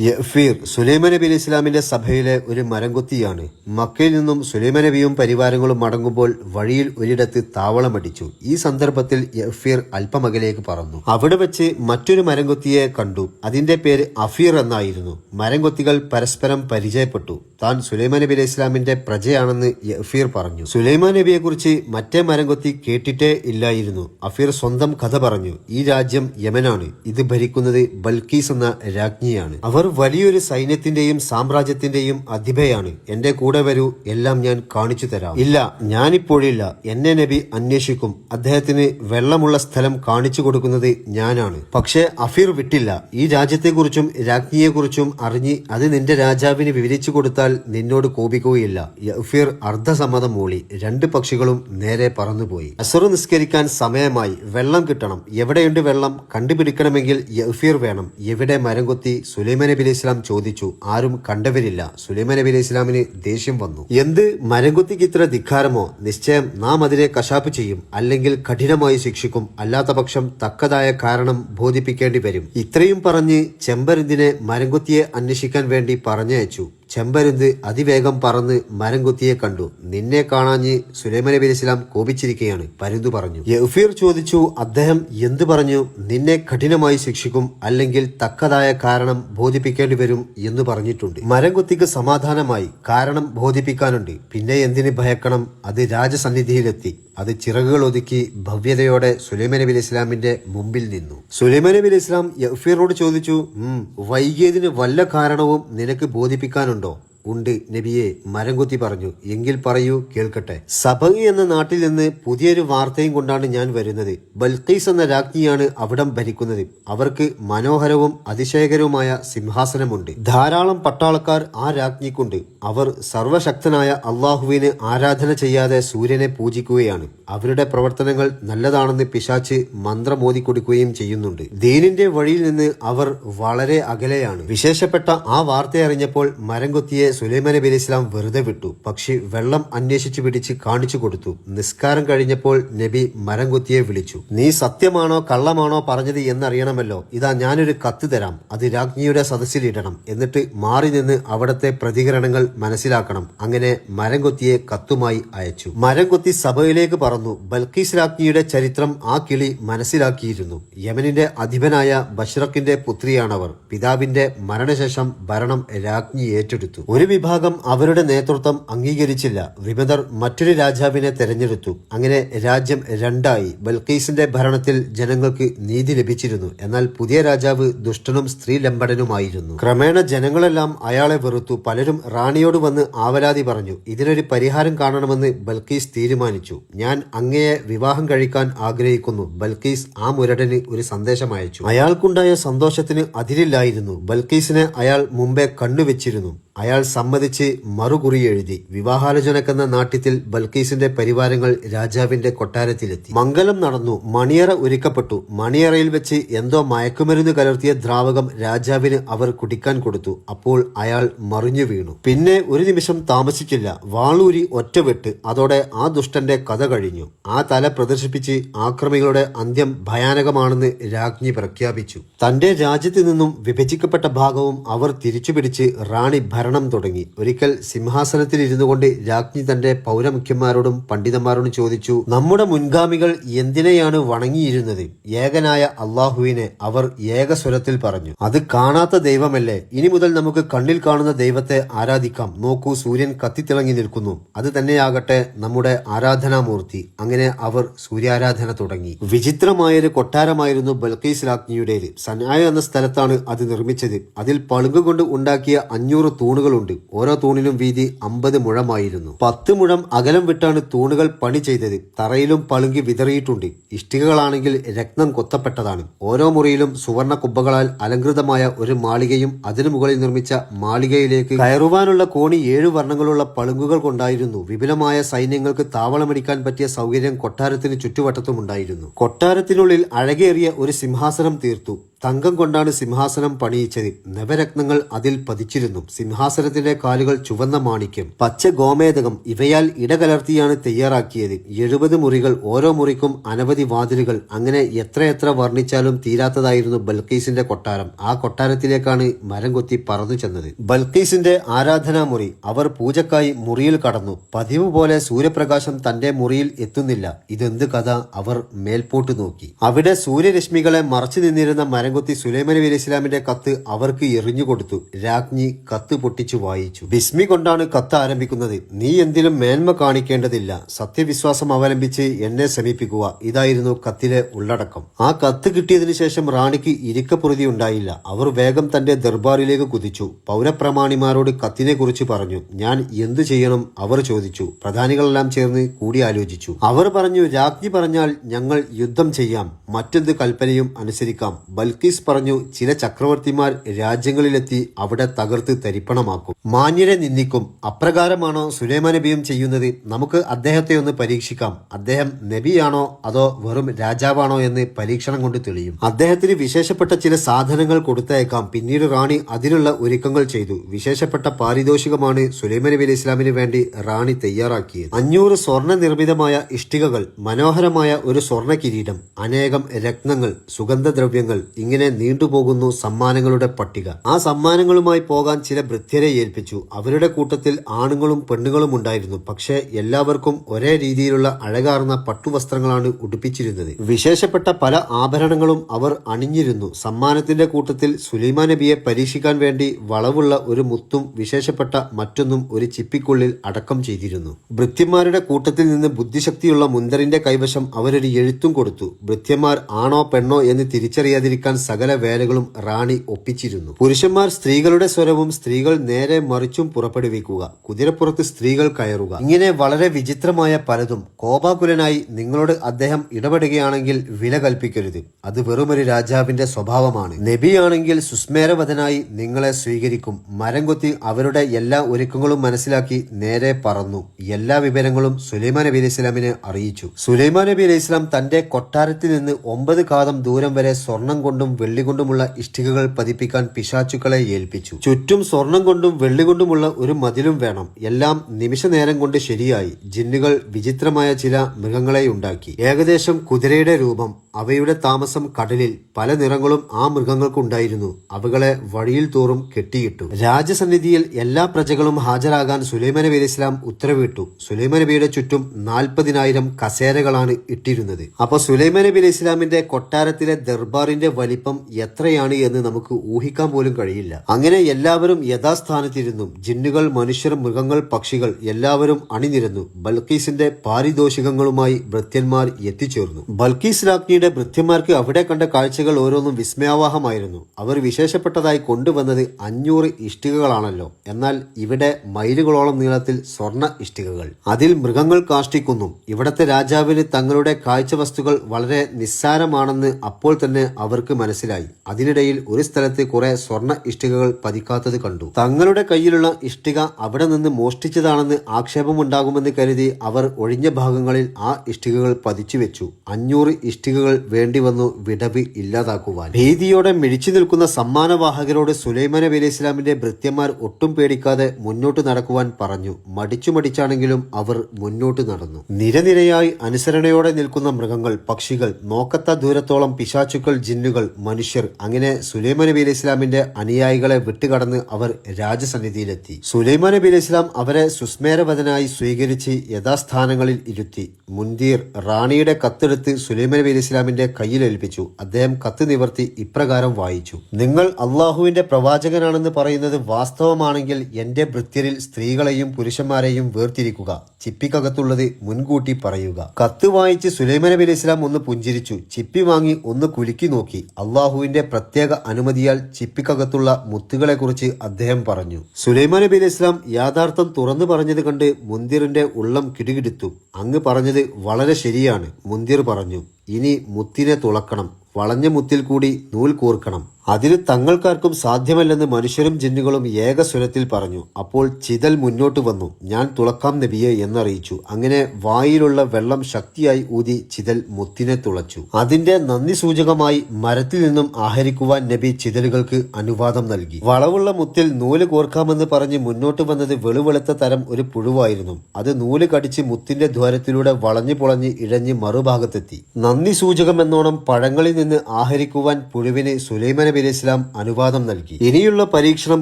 യഫീർ സുലൈമാൻ നബി അലി ഇസ്ലാമിന്റെ സഭയിലെ ഒരു മരംകൊത്തിയാണ്. മക്കയിൽ നിന്നും സുലൈമാൻ നബിയും പരിവാരങ്ങളും മടങ്ങുമ്പോൾ വഴിയിൽ ഒരിടത്ത് താവളമടിച്ചു ഈ സന്ദർഭത്തിൽ യഫീർ അല്പമകലേക്ക് പറന്നു. അവിടെ വെച്ച് മറ്റൊരു മരംകൊത്തിയെ കണ്ടു. അതിന്റെ പേര് അഫീർ എന്നായിരുന്നു. മരംകൊത്തികൾ പരസ്പരം പരിചയപ്പെട്ടു. താൻ സുലൈമാൻ നബി അലി ഇസ്ലാമിന്റെ പ്രജയാണെന്ന് യഫീർ പറഞ്ഞു. സുലൈമാൻ നബിയെ കുറിച്ച് മറ്റേ മരംകൊത്തി കേട്ടിട്ടേ ഇല്ലായിരുന്നു. അഫീർ സ്വന്തം കഥ പറഞ്ഞു. ഈ രാജ്യം യമനാണ്. ഇത് ഭരിക്കുന്നത് ബൽക്കീസ് എന്ന രാജ്ഞിയാണ്. അവർ വലിയൊരു സൈന്യത്തിന്റെയും സാമ്രാജ്യത്തിന്റെയും അധിപയാണ്. എന്റെ കൂടെ വരൂ എല്ലാം ഞാൻ കാണിച്ചു തരാം. ഇല്ല ഞാനിപ്പോഴില്ല. എന്നെ നബി അന്വേഷിക്കും. അദ്ദേഹത്തിന് വെള്ളമുള്ള സ്ഥലം കാണിച്ചു കൊടുക്കുന്നത് ഞാനാണ്. പക്ഷേ അഫീർ വിട്ടില്ല. ഈ രാജ്യത്തെക്കുറിച്ചും രാജ്ഞിയെക്കുറിച്ചും അറിഞ്ഞ് അത് നിന്റെ രാജാവിന് വിവരിച്ചു കൊടുത്താൽ നിന്നോട് കോപിക്കുകയില്ല. അഫീർ അർദ്ധസമ്മതം മൂളി. രണ്ട് പക്ഷികളും നേരെ പറന്നുപോയി. അസറു നിസ്കരിക്കാൻ സമയമായി. വെള്ളം കിട്ടണം. എവിടെയുണ്ട് വെള്ളം? കണ്ടുപിടിക്കണമെങ്കിൽ യഫീർ വേണം. എവിടെ മരം കൊത്തി സുലൈമാൻ നബി ഇസ്ലാം ചോദിച്ചു ആരും കണ്ടവരില്ല. സുലൈമാൻ നബി ഇസ്ലാമിന് ദേഷ്യം വന്നു. എന്ത്? മരംകുത്തിക്ക് ഇത്ര ധിക്കാരമോ? നിശ്ചയം നാം അതിനെ കശാപ്പ് ചെയ്യും. അല്ലെങ്കിൽ കഠിനമായി ശിക്ഷിക്കും. അല്ലാത്ത പക്ഷം തക്കതായ കാരണം ബോധിപ്പിക്കേണ്ടി വരും. ഇത്രയും പറഞ്ഞ് ചെമ്പരന്തിനെ മരംകുത്തിയെ അന്വേഷിക്കാൻ വേണ്ടി പറഞ്ഞയച്ചു. ചെമ്പരുന്ത് അതിവേഗം പറന്ന് മരം കൊത്തിയെ കണ്ടു. നിന്നെ കാണാഞ്ഞ് സുലൈമാൻ നബി അലിസ്ലാം കോപിച്ചിരിക്കുകയാണ് പരുന്തു പറഞ്ഞു. യഫീർ ചോദിച്ചു അദ്ദേഹം എന്തു പറഞ്ഞു? നിന്നെ കഠിനമായി ശിക്ഷിക്കും അല്ലെങ്കിൽ തക്കതായ കാരണം ബോധിപ്പിക്കേണ്ടി വരും എന്ന് പറഞ്ഞിട്ടുണ്ട്. മരം കൊത്തിക്ക് സമാധാനമായി കാരണം ബോധിപ്പിക്കാനുണ്ട്. പിന്നെ എന്തിന് ഭയക്കണം? അത് രാജസന്നിധിയിലെത്തി. അത് ചിറകുകൾ ഒതുക്കി ഭവ്യതയോടെ സുലൈമാൻ നബി ഇസ്ലാമിന്റെ മുമ്പിൽ നിന്നു. സുലൈമാൻ നബി ഇസ്ലാം യഫീറിനോട് ചോദിച്ചു "ഉം, വൈകിയതിന് വല്ല കാരണവും നിനക്ക് ബോധിപ്പിക്കാനുണ്ടോ? ഉണ്ട്. നബിയെ മരംകുത്തി പറഞ്ഞു എങ്കിൽ പറയൂ കേൾക്കട്ടെ. സബങ് എന്ന നാട്ടിൽ നിന്ന് പുതിയൊരു വാർത്തയും കൊണ്ടാണ് ഞാൻ വരുന്നത്. ബൽഖീസ് എന്ന രാജ്ഞിയാണ് അവിടം ഭരിക്കുന്നത്. അവർക്ക് മനോഹരവും അതിശയകരവുമായ സിംഹാസനമുണ്ട്. ധാരാളം പട്ടാളക്കാർ ആ രാജ്ഞിക്കുണ്ട്. അവർ സർവശക്തനായ അള്ളാഹുവിന് ആരാധന ചെയ്യാതെ സൂര്യനെ പൂജിക്കുകയാണ്. അവരുടെ പ്രവർത്തനങ്ങൾ നല്ലതാണെന്ന് പിശാച്ച് മന്ത്രമോതി കൊടുക്കുകയും ചെയ്യുന്നുണ്ട്. ദീനിന്റെ വഴിയിൽ നിന്ന് അവർ വളരെ അകലെയാണ്. വിശേഷപ്പെട്ട ആ വാർത്തയറിഞ്ഞപ്പോൾ മരംകൊത്തിയെ സുലൈമാൻ നബി അലൈഹി ഇസ്ലാം വെറുതെ വിട്ടു. പക്ഷി വെള്ളം അന്വേഷിച്ചു പിടിച്ച് കാണിച്ചു കൊടുത്തു. നിസ്കാരം കഴിഞ്ഞപ്പോൾ നബി മരം കൊത്തിയെ വിളിച്ചു. നീ സത്യമാണോ കള്ളമാണോ പറഞ്ഞത് എന്നറിയണമല്ലോ. ഇതാ ഞാനൊരു കത്ത് തരാം. അത് രാജ്ഞിയുടെ സദസ്സിലിടണം എന്നിട്ട് മാറി നിന്ന് അവിടത്തെ പ്രതികരണങ്ങൾ മനസ്സിലാക്കണം. അങ്ങനെ മരം കൊത്തിയെ കത്തുമായി അയച്ചു. മരം കൊത്തി സഭയിലേക്ക് പറന്നു. ബൽക്കീസ് രാജ്ഞിയുടെ ചരിത്രം ആ കിളി മനസ്സിലാക്കിയിരുന്നു. യമനിന്റെ അധിപനായ ബഷ്റക്കിന്റെ പുത്രിയാണവർ. പിതാവിന്റെ മരണശേഷം ഭരണം രാജ്ഞി ഏറ്റെടുത്തു. ഒരു വിഭാഗം അവരുടെ നേതൃത്വം അംഗീകരിച്ചില്ല. വിമതർ മറ്റൊരു രാജാവിനെ തെരഞ്ഞെടുത്തു. അങ്ങനെ രാജ്യം രണ്ടായി. ബൽക്കീസിന്റെ ഭരണത്തിൽ ജനങ്ങൾക്ക് നീതി ലഭിച്ചിരുന്നു. എന്നാൽ പുതിയ രാജാവ് ദുഷ്ടനും സ്ത്രീ ലംബടനുമായിരുന്നു ക്രമേണ ജനങ്ങളെല്ലാം അയാളെ വെറുത്തു. പലരും റാണിയോട് വന്ന് ആവലാതി പറഞ്ഞു ഇതിനൊരു പരിഹാരം കാണണമെന്ന് ബൽക്കീസ് തീരുമാനിച്ചു. ഞാൻ അങ്ങയെ വിവാഹം കഴിക്കാൻ ആഗ്രഹിക്കുന്നു. ബൽക്കീസ് ആ മുരടന് ഒരു സന്ദേശം അയച്ചു. അയാൾക്കുണ്ടായ സന്തോഷത്തിന് അതിരില്ലായിരുന്നു. ബൽക്കീസിനെ അയാൾ മുമ്പേ കണ്ണുവെച്ചിരുന്നു. അയാൾ സമ്മതിച്ച് മറുകുറി എഴുതി. വിവാഹാലോചനക്കെന്ന നാട്യത്തിൽ ബൽക്കീസിന്റെ പരിവാരങ്ങൾ രാജാവിന്റെ കൊട്ടാരത്തിലെത്തി. മംഗലം നടന്നു. മണിയറ ഒരുക്കപ്പെട്ടു. മണിയറയിൽ വെച്ച് എന്തോ മയക്കുമരുന്ന് കലർത്തിയ ദ്രാവകം രാജാവിന് അവർ കുടിക്കാൻ കൊടുത്തു. അപ്പോൾ അയാൾ മറിഞ്ഞു വീണു. പിന്നെ ഒരു നിമിഷം താമസിച്ചില്ല. വാളൂരി ഒറ്റവെട്ട്. അതോടെ ആ ദുഷ്ടന്റെ കഥ കഴിഞ്ഞു. ആ തല പ്രദർശിപ്പിച്ച് ആക്രമികളുടെ അന്ത്യം ഭയാനകമാണെന്ന് രാജ്ഞി പ്രഖ്യാപിച്ചു. തന്റെ രാജ്യത്ത് നിന്നും വിഭജിക്കപ്പെട്ട ഭാഗവും അവർ തിരിച്ചുപിടിച്ച് റാണി ഭരണം തുടങ്ങി. ഒരിക്കൽ സിംഹാസനത്തിൽ ഇരുന്നു കൊണ്ട് രാജ്ഞി തന്റെ പൗരമുഖ്യന്മാരോടും പണ്ഡിതന്മാരോടും ചോദിച്ചു നമ്മുടെ മുൻഗാമികൾ എന്തിനെയാണ് വണങ്ങിയിരുന്നത്? ഏകനായ അള്ളാഹുവിനെ അവർ ഏകസ്വരത്തിൽ പറഞ്ഞു അത് കാണാത്ത ദൈവമല്ലേ. ഇനി മുതൽ നമുക്ക് കണ്ണിൽ കാണുന്ന ദൈവത്തെ ആരാധിക്കാം. നോക്കൂ സൂര്യൻ കത്തിത്തിളങ്ങി നിൽക്കുന്നു. അത് തന്നെയാകട്ടെ നമ്മുടെ ആരാധനാമൂർത്തി. അങ്ങനെ അവർ സൂര്യാരാധന തുടങ്ങി. വിചിത്രമായൊരു കൊട്ടാരമായിരുന്നു ബൽക്കീസ് രാജ്ഞിയുടേത്. സനായ എന്ന സ്ഥലത്താണ് അത് നിർമ്മിച്ചത്. അതിൽ പളുങ്കുകൊണ്ട് ഉണ്ടാക്കിയ അഞ്ഞൂറ് തൂണുകളുണ്ട്. ഓരോ തൂണിനും വീതി അമ്പത് മുഴമായിരുന്നു. പത്ത് മുഴം അകലം വിട്ടാണ് തൂണുകൾ പണി ചെയ്തത്. തറയിലും പളുങ്കി വിതറിയിട്ടുണ്ട്. ഇഷ്ടികകളാണെങ്കിൽ രക്തം കൊത്തപ്പെട്ടതാണ്. ഓരോ മുറിയിലും സുവർണ കുബ്ബകളാൽ അലങ്കൃതമായ ഒരു മാളികയും അതിനു മുകളിൽ നിർമ്മിച്ച മാളികയിലേക്ക് കയറുവാനുള്ള കോണി ഏഴു വർണങ്ങളുള്ള പളുങ്കുകൾ കൊണ്ടായിരുന്നു. വിപുലമായ സൈന്യങ്ങൾക്ക് താവളമടിക്കാൻ പറ്റിയ സൗകര്യം കൊട്ടാരത്തിന് ചുറ്റുവട്ടത്തുമുണ്ടായിരുന്നു. കൊട്ടാരത്തിനുള്ളിൽ അഴകേറിയ ഒരു സിംഹാസനം തീർത്തു. തങ്കം കൊണ്ടാണ് സിംഹാസനം പണിയിച്ചത്. നവരത്നങ്ങൾ അതിൽ പതിച്ചിരുന്നു. സിംഹാസനത്തിന്റെ കാലുകൾ ചുവന്ന മാണിക്യം. പച്ച ഗോമേതകം. ഇവയാൽ ഇടകലർത്തിയാണ് തയ്യാറാക്കിയത്. എഴുപത് മുറികൾ ഓരോ മുറിക്കും അനവധി വാതിലുകൾ. അങ്ങനെ എത്രയെത്ര വർണിച്ചാലും തീരാത്തതായിരുന്നു ബൽക്കീസിന്റെ കൊട്ടാരം. ആ കൊട്ടാരത്തിലേക്കാണ് മരം കൊത്തി പറന്നു ചെന്നത്. ബൽക്കീസിന്റെ ആരാധനാമുറി അവർ പൂജക്കായി മുറിയിൽ കടന്നു. പതിവ് പോലെ സൂര്യപ്രകാശം തന്റെ മുറിയിൽ എത്തുന്നില്ല. ഇതെന്ത് കഥ? അവർ മേൽപോട്ട് നോക്കി. അവിടെ സൂര്യരശ്മികളെ മറച്ചു നിന്നിരുന്ന മരംകൊത്തി സുലൈമാൻ നബി ഇസ്ലാമിന്റെ കത്ത് അവർക്ക് എറിഞ്ഞുകൊടുത്തു രാജ്ഞി കത്ത് പൊട്ടിച്ചു വായിച്ചു. ബിസ്മി കൊണ്ടാണ് കത്ത് ആരംഭിക്കുന്നത്. നീ എന്തിലും മേന്മ കാണിക്കേണ്ടതില്ല. സത്യവിശ്വാസം അവലംബിച്ച് എന്നെ സമീപിക്കുക. ഇതായിരുന്നു കത്തിലെ ഉള്ളടക്കം. ആ കത്ത് കിട്ടിയതിനു ശേഷം റാണിക്ക് ഇരിക്കപ്പുറതി ഉണ്ടായില്ല. അവർ വേഗം തന്റെ ദർബാറിലേക്ക് കുതിച്ചു. പൗരപ്രമാണിമാരോട് കത്തിനെ കുറിച്ച് പറഞ്ഞു. ഞാൻ എന്തു ചെയ്യണം? അവർ ചോദിച്ചു. പ്രധാനികളെല്ലാം ചേർന്ന് കൂടിയാലോചിച്ചു. അവർ പറഞ്ഞു രാജ്ഞി പറഞ്ഞാൽ ഞങ്ങൾ യുദ്ധം ചെയ്യാം. മറ്റെന്ത് കൽപ്പനയും അനുസരിക്കാം. ബൽക്കീസ് പറഞ്ഞു ചില ചക്രവർത്തിമാർ രാജ്യങ്ങളിലെത്തി അവിടെ തകർത്ത് തരിപ്പണമാക്കും. മാന്യരെ നിന്ദിക്കും. അപ്രകാരമാണോ സുലൈമാൻ നബിയും ചെയ്യുന്നത്? നമുക്ക് അദ്ദേഹത്തെ ഒന്ന് പരീക്ഷിക്കാം. അദ്ദേഹം നബിയാണോ അതോ വെറും രാജാവാണോ എന്ന് പരീക്ഷണം കൊണ്ട് തെളിയും. അദ്ദേഹത്തിന് വിശേഷപ്പെട്ട ചില സാധനങ്ങൾ കൊടുത്തയക്കാം. പിന്നീട് റാണി അതിനുള്ള ഒരുക്കങ്ങൾ ചെയ്തു. വിശേഷപ്പെട്ട പാരിതോഷികമാണ് സുലൈമാൻ നബി അലി ഇസ്ലാമിന് വേണ്ടി റാണി തയ്യാറാക്കിയത്. അഞ്ഞൂറ് സ്വർണ നിർമ്മിതമായ ഇഷ്ടികകൾ മനോഹരമായ ഒരു സ്വർണ കിരീടം അനേകം രത്നങ്ങൾ സുഗന്ധദ്രവ്യങ്ങൾ ഇങ്ങനെ നീണ്ടുപോകുന്നു സമ്മാനങ്ങളുടെ പട്ടിക. ആ സമ്മാനങ്ങളുമായി പോകാൻ ചില ഭൃത്യരെ ഏൽപ്പിച്ചു. അവരുടെ കൂട്ടത്തിൽ ആണുങ്ങളും പെണ്ണുങ്ങളും ഉണ്ടായിരുന്നു. പക്ഷേ എല്ലാവർക്കും ഒരേ രീതിയിലുള്ള അഴകാർന്ന പട്ടുവസ്ത്രങ്ങളാണ് ഉടുപ്പിച്ചിരുന്നത്. വിശേഷപ്പെട്ട പല ആഭരണങ്ങളും അവർ അണിഞ്ഞിരുന്നു. സമ്മാനത്തിന്റെ കൂട്ടത്തിൽ സുലൈമാൻ നബിയെ പരീക്ഷിക്കാൻ വേണ്ടി വളവുള്ള ഒരു മുത്തും വിശേഷപ്പെട്ട മറ്റൊന്നും ഒരു ചിപ്പിക്കുള്ളിൽ അടക്കം ചെയ്തിരുന്നു. ഭൃത്യന്മാരുടെ കൂട്ടത്തിൽ നിന്ന് ബുദ്ധിശക്തിയുള്ള മുന്തറിന്റെ കൈവശം അവരൊരു എഴുത്തും കൊടുത്തു. ഭൃത്യന്മാർ ആണോ പെണ്ണോ എന്ന് തിരിച്ചറിയാതിരിക്കാൻ സകല വേലകളും റാണി ഒപ്പിച്ചിരുന്നു. പുരുഷന്മാർ സ്ത്രീകളുടെ സ്വരവും സ്ത്രീകൾ നേരെ മറിച്ചും പുറപ്പെടുവിക്കുക. കുതിരപ്പുറത്ത് സ്ത്രീകൾ കയറുക. ഇങ്ങനെ വളരെ വിചിത്രമായ പലതും കോപാകുലനായി നിങ്ങളോട് അദ്ദേഹം ഇടപെടുകയാണെങ്കിൽ വില കൽപ്പിക്കരുത്. അത് വെറുമൊരു രാജാവിന്റെ സ്വഭാവമാണ്. നബിയാണെങ്കിൽ സുസ്മേരവതനായി നിങ്ങളെ സ്വീകരിക്കും. മരം കൊത്തി അവരുടെ എല്ലാ ഒരുക്കങ്ങളും മനസ്സിലാക്കി നേരെ പറന്നു. എല്ലാ വിവരങ്ങളും സുലൈമാൻ നബി അലൈഹി ഇസ്ലാമിനെ അറിയിച്ചു. സുലൈമാൻ നബി അലൈഹി ഇസ്ലാം തന്റെ കൊട്ടാരത്തിൽ നിന്ന് ഒമ്പത് കാതം ദൂരം വരെ സ്വർണം കൊണ്ടും വെള്ളി കൊണ്ടുമുള്ള ഇഷ്ടികകൾ പതിപ്പിക്കാൻ പിശാച്ചുക്കളെ ഏൽപ്പിച്ചു. ചുറ്റും സ്വർണം കൊണ്ടും വെള്ളി കൊണ്ടുമുള്ള ഒരു മതിലും വേണം. എല്ലാം നിമിഷ നേരം കൊണ്ട് ശരിയായി. ജിന്നുകൾ വിചിത്രമായ ചില മൃഗങ്ങളെ ഉണ്ടാക്കി. ഏകദേശം കുതിരയുടെ രൂപം അവയുടെ താമസം കടലിൽ പല നിറങ്ങളും ആ മൃഗങ്ങൾക്കുണ്ടായിരുന്നു അവകളെ വഴിയിൽ തോറും കെട്ടിയിട്ടു. രാജസന്നിധിയിൽ എല്ലാ പ്രജകളും ഹാജരാകാൻ സുലൈമാൻ നബി ഇസ്ലാം ഉത്തരവിട്ടു. സുലൈമാൻ നബിയുടെ ചുറ്റും നാൽപ്പതിനായിരം കസേരകളാണ് ഇട്ടിരുന്നത്. അപ്പൊ സുലൈമാൻ നബി ഇസ്ലാമിന്റെ കൊട്ടാരത്തിലെ ദർബാറിന്റെ വലിപ്പം എത്രയാണ് എന്ന് നമുക്ക് ഊഹിക്കാൻ പോലും കഴിയില്ല. അങ്ങനെ എല്ലാവരും യഥാസ്ഥാനത്തിരുന്നു. ജിന്നുകൾ മനുഷ്യർ മൃഗങ്ങൾ പക്ഷികൾ എല്ലാവരും അണിനിരന്നു. ബൽക്കീസിന്റെ പാരിതോഷികങ്ങളുമായി ഭൃത്യന്മാർ എത്തിച്ചേർന്നു. ബൽക്കീസ് രാജ്ഞിയുടെ ഭൃത്യന്മാർക്ക് അവിടെ കണ്ട കാഴ്ചകൾ ഓരോന്നും വിസ്മയാവാഹമായിരുന്നു. അവർ വിശേഷപ്പെട്ടതായി കൊണ്ടുവന്നത് അഞ്ഞൂറ് ഇഷ്ടികകളാണല്ലോ. എന്നാൽ ഇവിടെ മൈലുകളോളം നീളത്തിൽ സ്വർണ ഇഷ്ടികകൾ. അതിൽ മൃഗങ്ങൾ കാഷ്ടിക്കുന്നു. ഇവിടത്തെ രാജാവിന് തങ്ങളുടെ കാഴ്ചവസ്തുക്കൾ വളരെ നിസ്സാരമാണെന്ന് അപ്പോൾ തന്നെ അവർക്ക് മനസ്സിലായി. അതിനിടയിൽ ഒരു സ്ഥലത്ത് കുറെ സ്വർണ ഇഷ്ടികകൾ പതിക്കാത്തത് കണ്ടു. തങ്ങളുടെ കയ്യിലുള്ള ഇഷ്ടിക അവിടെ നിന്ന് മോഷ്ടിച്ചതാണെന്ന് ആക്ഷേപമുണ്ടാകുമെന്ന് കരുതി അവർ ഒഴിഞ്ഞ ഭാഗങ്ങളിൽ ആ ഇഷ്ടികകൾ പതിച്ചു വെച്ചു. അഞ്ഞൂറ് ഇഷ്ടികകൾ വേണ്ടി വന്നു വിടവ് ഇല്ലാതാക്കുവാൻ. ഭീതിയോടെ മിഴിച്ചു നിൽക്കുന്ന സമ്മാനവാഹകരോട് സുലൈമാൻ നബി അലൈഹി ഇസ്ലാമിന്റെ ഭൃത്യന്മാർ ഒട്ടും പേടിക്കാതെ മുന്നോട്ട് നടക്കുവാൻ പറഞ്ഞു. മടിച്ചു മടിച്ചാണെങ്കിലും അവർ മുന്നോട്ട് നടന്നു. നിരനിരയായി അനുസരണയോടെ നിൽക്കുന്ന മൃഗങ്ങൾ പക്ഷികൾ നോക്കത്ത ദൂരത്തോളം പിശാചുക്കൾ ജിന്നുകൾ മനുഷ്യർ. അങ്ങനെ സുലൈമാൻ നബി അലൈഹി ഇസ്ലാമിന്റെ അനുയായികളെ വിട്ടുകടന്ന് അവർ രാജസന്നിധിയിലെത്തി. സുലൈമാൻ നബി അലൈഹി ഇസ്ലാം അവരെ സുസ്മേരവതനായി സ്വീകരിച്ച് യഥാസ്ഥാനങ്ങളിൽ ഇരുത്തി. മുന്തീർ റാണിയുടെ കത്തെടുത്ത് സുലൈമാൻ നബി അലൈഹി ഇസ്ലാമിന്റെ കയ്യിൽ ഏൽപ്പിച്ചു. അദ്ദേഹം കത്ത് നിവർത്തി ഇപ്രകാരം വായിച്ചു. നിങ്ങൾ അള്ളാഹുവിന്റെ പ്രവാചകനാണെന്ന് പറയുന്നത് വാസ്തവമാണെങ്കിൽ എന്റെ ഭൃത്യരിൽ സ്ത്രീകളെയും പുരുഷന്മാരെയും വേർതിരിക്കുക. ചിപ്പിക്കകത്തുള്ളത് മുൻകൂട്ടി പറയുക. കത്ത് വായിച്ച് സുലൈമാൻ നബി അലൈഹി ഇസ്ലാം ഒന്ന് പുഞ്ചിരിച്ചു. ചിപ്പി വാങ്ങി ഒന്ന് കുലുക്കി നോക്കി. അള്ളാഹുവിന്റെ പ്രത്യേക അനുമതിയാൽ ചിപ്പിക്കകത്തുള്ള മുത്തുകളെക്കുറിച്ച് അദ്ദേഹം പറഞ്ഞു. സുലൈമാൻ നബി അലൈഹി ഇസ്ലാം യാഥാർത്ഥ്യം തുറന്നു പറഞ്ഞത് കണ്ട് മുന്തിറിന്റെ ഉള്ളം കിടുകിടുത്തു. അങ്ങ് പറഞ്ഞത് വളരെ ശരിയാണ് മുന്തിർ പറഞ്ഞു. ഇനി മുത്തിനെ തുളക്കണം. വളഞ്ഞ മുത്തിൽ കൂടി നൂൽ കൂർക്കണം. അതിന് തങ്ങൾക്കാർക്കും സാധ്യമല്ലെന്ന് മനുഷ്യരും ജിന്നുകളും ഏകസ്വരത്തിൽ പറഞ്ഞു. അപ്പോൾ ചിതൽ മുന്നോട്ട് വന്നു. ഞാൻ തുളക്കാം നബിയെ എന്നറിയിച്ചു. അങ്ങനെ വായിലുള്ള വെള്ളം ശക്തിയായി ഊതി ചിതൽ മുത്തിനെ തുളച്ചു. അതിന്റെ നന്ദി സൂചകമായി മരത്തിൽ നിന്നും ആഹരിക്കുവാൻ നബി ചിതലുകൾക്ക് അനുവാദം നൽകി. വളവുള്ള മുത്തിൽ നൂൽ കോർക്കാമെന്ന് പറഞ്ഞ് മുന്നോട്ട് വന്നത് വെളുവെളുത്ത തരം ഒരു പുഴുവായിരുന്നു. അത് നൂൽ കടിച്ച് മുത്തിന്റെ ദ്വാരത്തിലൂടെ വളഞ്ഞു പൊളഞ്ഞ് ഇഴഞ്ഞ് മറുഭാഗത്തെത്തി. നന്ദി സൂചകം എന്നോണം പഴങ്ങളിൽ നിന്ന് ആഹരിക്കുവാൻ പുഴുവിന് സുലൈമാൻ നബി ഇസ്ലാം അനുവാദം നൽകി. ഇനിയുള്ള പരീക്ഷണം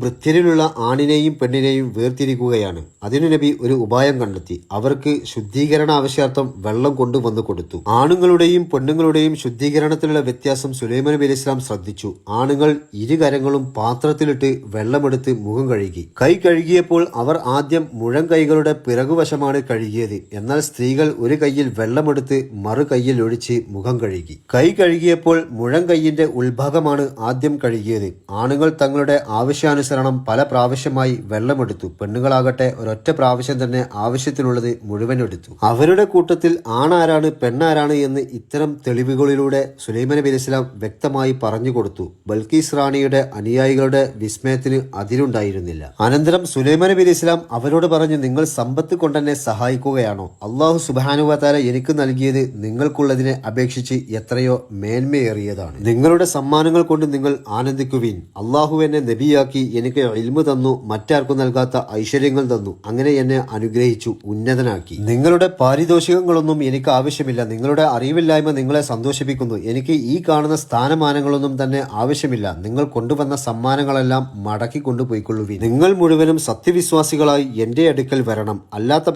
വൃദ്ധരിലുള്ള ആണിനെയും പെണ്ണിനെയും വേർതിരിക്കുകയാണ്. അതിനു നബി ഒരു ഉപായം കണ്ടെത്തി. അവർക്ക് ശുദ്ധീകരണ ആവശ്യാർത്ഥം വെള്ളം കൊണ്ടുവന്നു കൊടുത്തു. ആണുങ്ങളുടെയും പെണ്ണുങ്ങളുടെയും ശുദ്ധീകരണത്തിലുള്ള വ്യത്യാസം സുലൈമാൻ നബി ഇസ്ലാം ശ്രദ്ധിച്ചു. ആണുങ്ങൾ ഇരുകരങ്ങളും പാത്രത്തിലിട്ട് വെള്ളമെടുത്ത് മുഖം കഴുകി. കൈ കഴുകിയപ്പോൾ അവർ ആദ്യം മുഴം കൈകളുടെ പിറകുവശമാണ് കഴുകിയത്. എന്നാൽ സ്ത്രീകൾ ഒരു കൈയിൽ വെള്ളമെടുത്ത് മറു കൈയിൽ ഒഴിച്ച് മുഖം കഴുകി. കൈ കഴുകിയപ്പോൾ മുഴം കൈയിന്റെ ഉൾഭാഗമാണ് ആദ്യം കഴുകിയത്. ആണുങ്ങൾ തങ്ങളുടെ ആവശ്യാനുസരണം പല പ്രാവശ്യമായി വെള്ളമെടുത്തു. പെണ്ണുങ്ങളാകട്ടെ ഒരൊറ്റ പ്രാവശ്യം തന്നെ ആവശ്യത്തിനുള്ളത് മുഴുവൻ എടുത്തു. അവരുടെ കൂട്ടത്തിൽ ആണാരാണ് പെണ്ണാരാണ് എന്ന് ഇത്തരം തെളിവുകളിലൂടെ സുലൈമാൻ നബി ഇസ്ലാം വ്യക്തമായി പറഞ്ഞു കൊടുത്തു. ബൽക്കീസ് റാണിയുടെ അനുയായികളുടെ വിസ്മയത്തിന് അതിരുണ്ടായിരുന്നില്ല. അനന്തരം സുലൈമാൻ നബി ഇസ്ലാം അവരോട് പറഞ്ഞു നിങ്ങൾ സമ്പത്ത് കൊണ്ടെന്നെ സഹായിക്കുകയാണോ? അള്ളാഹു സുബാനുവാത്താല എനിക്ക് നൽകിയത് നിങ്ങൾക്കുള്ളതിനെ അപേക്ഷിച്ച് എത്രയോ മേന്മയേറിയതാണ്. നിങ്ങളുടെ സമ്മാനങ്ങൾ കൊണ്ട് നിങ്ങൾ ആനന്ദിക്കുവിൻ. അള്ളാഹു എന്നെ നബിയാക്കി എനിക്ക് ഇൽമു തന്നു മറ്റാർക്കും നൽകാത്ത ഐശ്വര്യങ്ങൾ തന്നു. അങ്ങനെ എന്നെ അനുഗ്രഹിച്ചു ഉന്നതനാക്കി. നിങ്ങളുടെ പാരിതോഷികങ്ങളൊന്നും എനിക്ക് ആവശ്യമില്ല. നിങ്ങളുടെ അറിവില്ലായ്മ നിങ്ങളെ സന്തോഷിപ്പിക്കുന്നു. എനിക്ക് ഈ കാണുന്ന സ്ഥാനമാനങ്ങളൊന്നും തന്നെ ആവശ്യമില്ല. നിങ്ങൾ കൊണ്ടുവന്ന സമ്മാനങ്ങളെല്ലാം മടക്കി കൊണ്ടുപോയിക്കൊള്ളുവിൻ. നിങ്ങൾ മുഴുവനും സത്യവിശ്വാസികളായി എന്റെ അടുക്കൽ വരണം. അല്ലാത്ത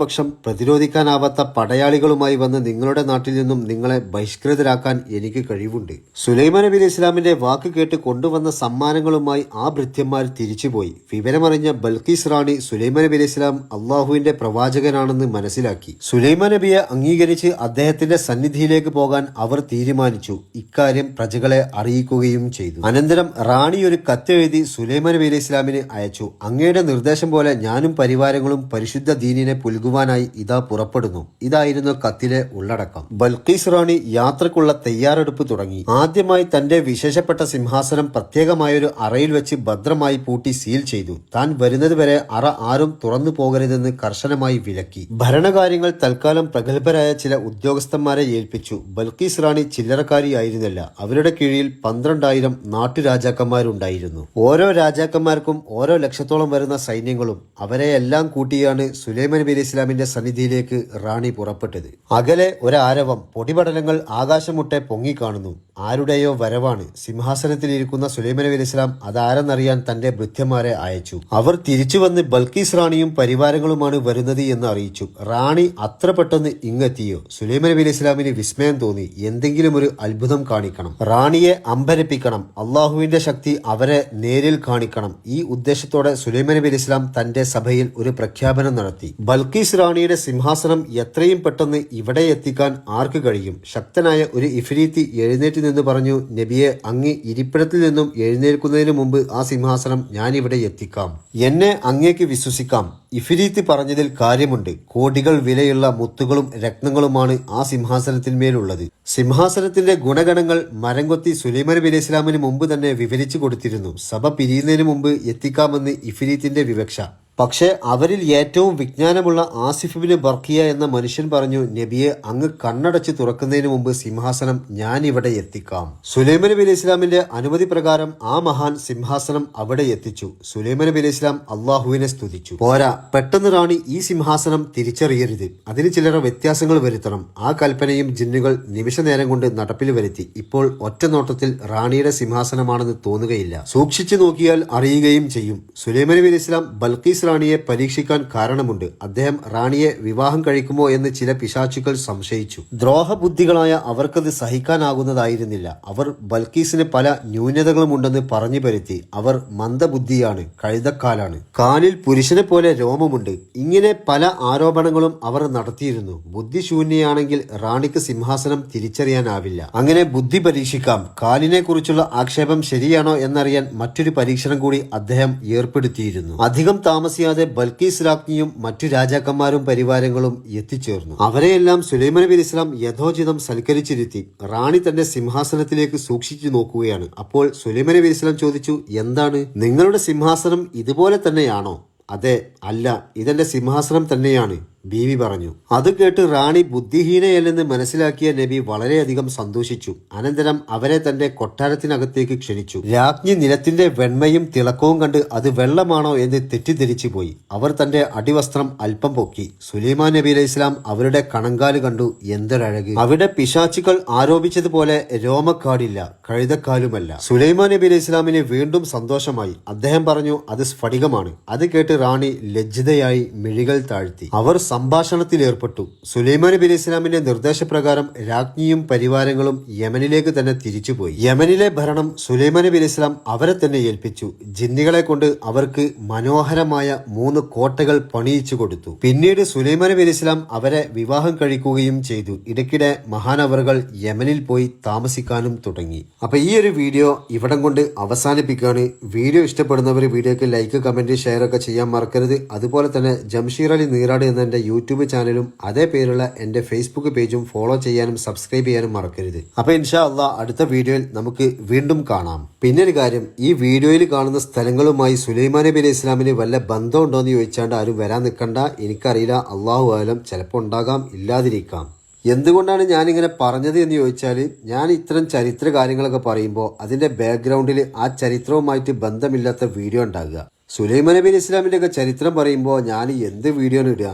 പ്രതിരോധിക്കാനാവാത്ത പടയാളികളുമായി വന്ന് നിങ്ങളുടെ നാട്ടിൽ നിന്നും നിങ്ങളെ ബഹിഷ്കൃതരാക്കാൻ എനിക്ക് കഴിവുണ്ട്. സുലൈമാൻ നബി ഇസ്ലാമിന്റെ വാക്ക് കേട്ട് കൊണ്ടുവന്ന സമ്മാനങ്ങളുമായി ആ ഭൃത്യന്മാർ തിരിച്ചുപോയി. വിവരമറിഞ്ഞ ബൽക്കീസ് റാണി സുലൈമാൻ നബി ഇസ്ലാം അള്ളാഹുവിന്റെ പ്രവാചകനാണെന്ന് മനസ്സിലാക്കി. സുലൈമാൻ നബിയെ അംഗീകരിച്ച് അദ്ദേഹത്തിന്റെ സന്നിധിയിലേക്ക് പോകാൻ അവർ തീരുമാനിച്ചു. ഇക്കാര്യം പ്രജകളെ അറിയിക്കുകയും ചെയ്തു. അനന്തരം റാണി ഒരു കത്തെഴുതി സുലൈമാൻ നബി ഇസ്ലാമിന് അയച്ചു. അങ്ങയുടെ നിർദ്ദേശം പോലെ ഞാനും പരിവാരങ്ങളും പരിശുദ്ധ ദീനിനെ പുൽകുവാനായി ഇതാ പുറപ്പെടുന്നു. ഇതായിരുന്നു കത്തിലെ ഉള്ളടക്കം. ബൽക്കീസ് റാണി യാത്രക്കുള്ള തയ്യാറെടുപ്പ് തുടങ്ങി. ആദ്യമായി തന്റെ വിശേഷപ്പെട്ട സിംഹാസനം പ്രത്യേകമായൊരു അറയിൽ വെച്ച് ഭദ്രമായി പൂട്ടി സീൽ ചെയ്തു. താൻ വരുന്നതുവരെ അറ ആരും തുറന്നു പോകരുതെന്ന് കർശനമായി വിലക്കി. ഭരണകാര്യങ്ങൾ തൽക്കാലം പ്രഗത്ഭരായ ചില ഉദ്യോഗസ്ഥന്മാരെ ഏൽപ്പിച്ചു. ബൽക്കീസ് റാണി ചില്ലറക്കാരിയായിരുന്നില്ല. അവരുടെ കീഴിൽ പന്ത്രണ്ടായിരം നാട്ടുരാജാക്കന്മാരുണ്ടായിരുന്നു. ഓരോ രാജാക്കന്മാർക്കും ഓരോ ലക്ഷത്തോളം വരുന്ന സൈന്യങ്ങളും അവരെയെല്ലാം കൂട്ടിയാണ് സുലൈമാൻ നബി ഇസ്ലാമിന്റെ സന്നിധിയിലേക്ക് റാണി പുറപ്പെട്ടത്. അകലെ ഒരാരവം പൊടിപടലങ്ങൾ ആകാശമുട്ടെ പൊങ്ങിക്കാണുന്നു. ആരുടെയോ വരവാണ്. സിംഹാസനത്തിലിരിക്കുന്ന സുലൈമാൻ അലി ഇസ്ലാം അതാരെന്നറിയാൻ തന്റെ ഭൃത്യന്മാരെ അയച്ചു. അവർ തിരിച്ചു വന്ന് ബൽക്കീസ് റാണിയും പരിവാരങ്ങളുമാണ് വരുന്നത് എന്ന് അറിയിച്ചു. റാണി അത്ര പെട്ടെന്ന് ഇങ്ങെത്തിയോ? സുലൈമാൻ അലി ഇസ്ലാമിന് വിസ്മയം തോന്നി. എന്തെങ്കിലും ഒരു അത്ഭുതം കാണിക്കണം. റാണിയെ അമ്പരപ്പിക്കണം. അള്ളാഹുവിന്റെ ശക്തി അവരെ നേരിൽ കാണിക്കണം. ഈ ഉദ്ദേശത്തോടെ സുലൈമാൻ അലി ഇസ്ലാം തന്റെ സഭയിൽ ഒരു പ്രഖ്യാപനം നടത്തി. ബൽക്കീസ് റാണിയുടെ സിംഹാസനം എത്രയും പെട്ടെന്ന് ഇവിടെ എത്തിക്കാൻ ആർക്ക് കഴിയും? ശക്തനായ ഒരു ഇഫ്രീത്തി എഴുന്നേറ്റ് നിന്ന് പറഞ്ഞു നബിയെ അങ്ങ് ഇരിപ്പിടത്തിൽ നിന്നും എഴുന്നേൽക്കുന്നതിന് മുമ്പ് ആ സിംഹാസനം ഞാൻ ഇവിടെ എത്തിക്കാം. എന്നെ അങ്ങേക്ക് വിശ്വസിക്കാം. ഇഫിരീത്ത് പറഞ്ഞതിൽ കാര്യമുണ്ട്. കോടികൾ വിലയുള്ള മുത്തുകളും രത്നങ്ങളുമാണ് ആ സിംഹാസനത്തിന്മേലുള്ളത്. സിംഹാസനത്തിന്റെ ഗുണഗണങ്ങൾ മരംകൊത്തി സുലൈമാൻ നബി ഇസ്ലാമിന് മുമ്പ് തന്നെ വിവരിച്ചു കൊടുത്തിരുന്നു. സഭ പിരിയുന്നതിന് മുമ്പ് എത്തിക്കാമെന്ന് ഇഫിരീത്തിന്റെ വിവക്ഷ. പക്ഷേ അവരിൽ ഏറ്റവും വിജ്ഞാനമുള്ള ആസിഫിബിന് ബർക്കിയ എന്ന മനുഷ്യൻ പറഞ്ഞു നബിയെ അങ്ങ് കണ്ണടച്ച് തുറക്കുന്നതിന് മുമ്പ് സിംഹാസനം ഞാൻ ഇവിടെ എത്തിക്കാം. സുലൈമൻ നബി ഇസ്ലാമിന്റെ അനുമതി പ്രകാരം ആ മഹാൻ സിംഹാസനം അവിടെ എത്തിച്ചു. സുലൈമൻ നബി ഇസ്ലാം അള്ളാഹുവിനെ സ്തുതിച്ചു. പോരാ പെട്ടെന്ന് റാണി ഈ സിംഹാസനം തിരിച്ചറിയരുത്. അതിന് ചിലർ വ്യത്യാസങ്ങൾ വരുത്തണം. ആ കൽപ്പനയും ജിന്നുകൾ നിമിഷ നേരം കൊണ്ട് നടപ്പിൽ വരുത്തി. ഇപ്പോൾ ഒറ്റ നോട്ടത്തിൽ റാണിയുടെ സിംഹാസനമാണെന്ന് തോന്നുകയില്ല. സൂക്ഷിച്ചു നോക്കിയാൽ അറിയുകയും ചെയ്യും. സുലൈമൻ നബി ഇസ്ലാം ബൽക്കീസ് റാണിയെ പരീക്ഷിക്കാൻ കാരണമുണ്ട്. അദ്ദേഹം റാണിയെ വിവാഹം കഴിക്കുമോ എന്ന് ചില പിശാചുക്കൾ സംശയിച്ചു. ദ്രോഹബുദ്ധികളായ അവർക്കത് സഹിക്കാനാകുന്നതായിരുന്നില്ല. അവർ ബൽക്കീസിന് പല ന്യൂനതകളും ഉണ്ടെന്ന് പറഞ്ഞു പരുത്തി. അവർ മന്ദബുദ്ധിയാണ് കഴുതക്കാലാണ്. കാലിൽ പുരുഷനെ പോലെ രോമമുണ്ട്. ഇങ്ങനെ പല ആരോപണങ്ങളും അവർ നടത്തിയിരുന്നു. ബുദ്ധിശൂന്യയാണെങ്കിൽ റാണിക്ക് സിംഹാസനം തിരിച്ചറിയാനാവില്ല. അങ്ങനെ ബുദ്ധി പരീക്ഷിക്കാം. കാലിനെ കുറിച്ചുള്ള ആക്ഷേപം ശരിയാണോ എന്നറിയാൻ മറ്റൊരു പരീക്ഷണം കൂടി അദ്ദേഹം ഏർപ്പെടുത്തിയിരുന്നു. അധികം താമസം താമസിയാതെ ബൽക്കീസ് രാജ്ഞിയും മറ്റു രാജാക്കന്മാരും പരിവാരങ്ങളും എത്തിച്ചേർന്നു. അവരെയെല്ലാം സുലൈമാൻ നബി ഇസ്ലാം യഥോചിതം സൽക്കരിച്ചിരുത്തി റാണി തന്റെ സിംഹാസനത്തിലേക്ക് സൂക്ഷിച്ചു നോക്കുകയാണ്. അപ്പോൾ സുലൈമാൻ നബി ഇസ്ലാം ചോദിച്ചു എന്താണ്? നിങ്ങളുടെ സിംഹാസനം ഇതുപോലെ തന്നെയാണോ? അതെ അല്ല ഇതെന്റെ സിംഹാസനം തന്നെയാണ്. ബീവി പറഞ്ഞു. അത് കേട്ട് റാണി ബുദ്ധിഹീനയല്ലെന്ന് മനസ്സിലാക്കിയ നബി വളരെയധികം സന്തോഷിച്ചു. അനന്തരം അവരെ തന്റെ കൊട്ടാരത്തിനകത്തേക്ക് ക്ഷണിച്ചു. രാജ്ഞി നിലത്തിന്റെ വെണ്മയും തിളക്കവും കണ്ട് അത് വെള്ളമാണോ എന്ന് തെറ്റിദ്ധരിച്ചു പോയി. അവർ തന്റെ അടിവസ്ത്രം അല്പം പൊക്കി. സുലൈമാൻ നബി അലൈഹി ഇസ്ലാം അവരുടെ കണങ്കാൽ കണ്ടു എന്തൊരഴക്. അവിടെ പിശാച്ചുകൾ ആരോപിച്ചതുപോലെ രോമക്കാടില്ല കഴുതക്കാലുമല്ല. സുലൈമാൻ നബി അലൈഹി ഇസ്ലാമിന് വീണ്ടും സന്തോഷമായി. അദ്ദേഹം പറഞ്ഞു അത് സ്ഫടികമാണ്. അത് കേട്ട് റാണി ലജ്ജിതയായി മിഴികൾ താഴ്ത്തി. അവർ സംഭാഷണത്തിൽ ഏർപ്പെട്ടു. സുലൈമാൻ നബി ഇസ്ലാമിന്റെ നിർദ്ദേശപ്രകാരം രാജ്ഞിയും പരിവാരങ്ങളും യമനിലേക്ക് തന്നെ തിരിച്ചുപോയി. യമനിലെ ഭരണം സുലൈമാൻ നബി ഇസ്ലാം അവരെ തന്നെ ഏൽപ്പിച്ചു. ജിന്നികളെ കൊണ്ട് അവർക്ക് മനോഹരമായ മൂന്ന് കോട്ടകൾ പണിയിച്ചു കൊടുത്തു. പിന്നീട് സുലൈമാൻ നബി ഇസ്ലാം അവരെ വിവാഹം കഴിക്കുകയും ചെയ്തു. ഇടയ്ക്കിടെ മഹാനവറുകൾ യമനിൽ പോയി താമസിക്കാനും തുടങ്ങി. അപ്പൊ ഈ ഒരു വീഡിയോ ഇവിടം കൊണ്ട് അവസാനിപ്പിക്കുകയാണ്. വീഡിയോ ഇഷ്ടപ്പെടുന്നവർ വീഡിയോക്ക് ലൈക്ക് കമന്റ് ഷെയർ ഒക്കെ ചെയ്യാൻ മറക്കരുത്. അതുപോലെ തന്നെ ജംഷീർ അലി നീറാട് എന്ന എന്റെ യൂട്യൂബ് ചാനലും അതേ പേരുള്ള എന്റെ ഫേസ്ബുക്ക് പേജും ഫോളോ ചെയ്യാനും സബ്സ്ക്രൈബ് ചെയ്യാനും മറക്കരുത്. അപ്പോൾ ഇൻഷാ അള്ളാ അടുത്ത വീഡിയോയിൽ നമുക്ക് വീണ്ടും കാണാം. പിന്നെ ഒരു കാര്യം ഈ വീഡിയോയിൽ കാണുന്ന സ്ഥലങ്ങളുമായി സുലൈമാൻ നബി അലൈഹി ഇസ്ലാമിന് വല്ല ബന്ധമുണ്ടോ എന്ന് ചോദിച്ചാണ്ട് ആരും വരാൻ നിൽക്കണ്ട. എനിക്കറിയില്ല അള്ളാഹു ആലം ചിലപ്പോൾ ഉണ്ടാകാം ഇല്ലാതിരിക്കാം. എന്തുകൊണ്ടാണ് ഞാനിങ്ങനെ പറഞ്ഞത് എന്ന് ചോദിച്ചാൽ ഞാൻ ഇത്തരം ചരിത്ര കാര്യങ്ങളൊക്കെ പറയുമ്പോൾ അതിന്റെ ബാക്ക്ഗ്രൗണ്ടിൽ ആ ചരിത്രവുമായിട്ട് ബന്ധമില്ലാത്ത വീഡിയോ ഉണ്ടാകുക. സുലൈമാൻ നബി ഒക്കെ ചരിത്രം പറയുമ്പോൾ ഞാൻ എന്ത് വീഡിയോ ഇടുക?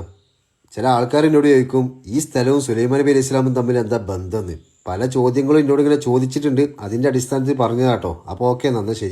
ചില ആൾക്കാർ എന്നോട് ചോദിക്കും ഈ സ്ഥലവും സുലൈമാൻ നബി അലൈഹി ഇസ്ലാമും തമ്മിൽ എന്താ ബന്ധമെന്ന് പല ചോദ്യങ്ങളും എന്നോട് ഇങ്ങനെ ചോദിച്ചിട്ടുണ്ട്. അതിന്റെ അടിസ്ഥാനത്തിൽ പറഞ്ഞതാട്ടോ അപ്പോൾ ഓക്കെ നന്ദി ശരി.